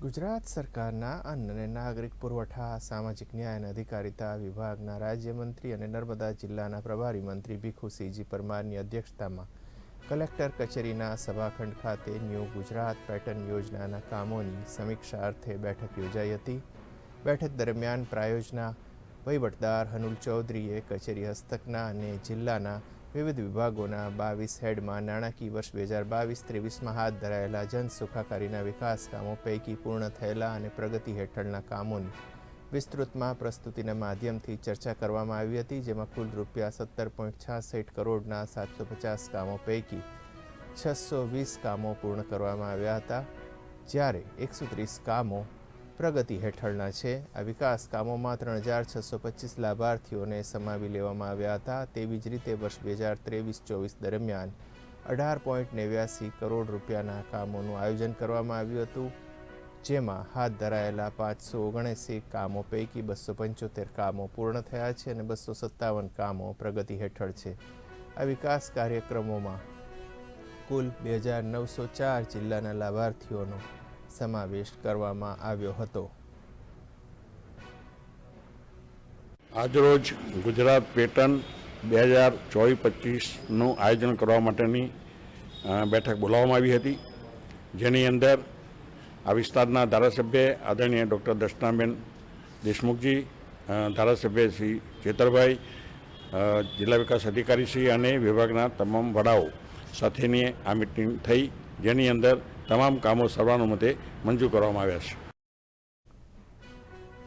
ગુજરાત સરકારના અન્ન અને નાગરિક પુરવઠા, સામાજિક ન્યાય અને અધિકારિતા વિભાગના રાજ્યમંત્રી અને નર્મદા જિલ્લાના પ્રભારી મંત્રી ભીખુસિંહજી પરમારની અધ્યક્ષતામાં કલેક્ટર કચેરીના સભાખંડ ખાતે ન્યૂ ગુજરાત પેટર્ન યોજનાના કામોની સમીક્ષા અર્થે બેઠક યોજાઈ હતી. બેઠક દરમિયાન પ્રાયોજના વહીવટદાર હનુલ ચૌધરીએ કચેરી હસ્તકના અને જિલ્લાના વિવિધ વિભાગોના બાવીસ હેડમાં નાણાકીય વર્ષ બે હજાર બાવીસ ત્રેવીસમાં હાથ ધરાયેલા જન સુખાકારીના વિકાસ કામો પૈકી પૂર્ણ થયેલા અને પ્રગતિ હેઠળના કામોની વિસ્તૃતમાં પ્રસ્તુતિના માધ્યમથી ચર્ચા કરવામાં આવી હતી, જેમાં કુલ રૂપિયા સત્તર પોઈન્ટ છાસઠ કરોડના સાતસો પચાસ કામો પૈકી છસો વીસ કામો પૂર્ણ કરવામાં આવ્યા હતા, જ્યારે એકસો ત્રીસ કામો પ્રગતિ હેઠળના છે. આ વિકાસ કામોમાં ત્રણ હજાર છસો પચીસ લાભાર્થીઓને સમાવી લેવામાં આવ્યા હતા. તેવી જ રીતે વર્ષ બે હજાર ત્રેવીસ ચોવીસ દરમિયાન અઢાર પોઈન્ટ નેવ્યાસી કરોડ રૂપિયાના કામોનું આયોજન કરવામાં આવ્યું હતું. જેમાં હાથ ધરાયેલા પાંચસો ઓગણએંસી કામો પૈકી બસો પંચોતેર કામો પૂર્ણ થયા છે અને બસો સત્તાવન કામો પ્રગતિ હેઠળ છે. આ વિકાસ કાર્યક્રમોમાં કુલ બે હજાર નવસો ચાર જિલ્લાના લાભાર્થીઓનો સમાવેશ કરવામાં આવ્યો હતો. આજરોજ ગુજરાત પેટર્ન બે હજાર ચોવીસ પચીસનું આયોજન કરવા માટેની બેઠક બોલાવવામાં આવી હતી. જેની અંદર આ વિસ્તારના ધારાસભ્ય આદરણીય ડૉક્ટર દર્શનાબેન દેશમુખજી ધારાસભ્ય શ્રી ચેતરભાઈ જિલ્લા વિકાસ અધિકારી શ્રી અને વિભાગના તમામ વડાઓ સાથેની આ મિટિંગ થઈ. જેની અંદર તમામ કામો સર્વાનુમતે મંજૂર કરવામાં આવ્યા છે.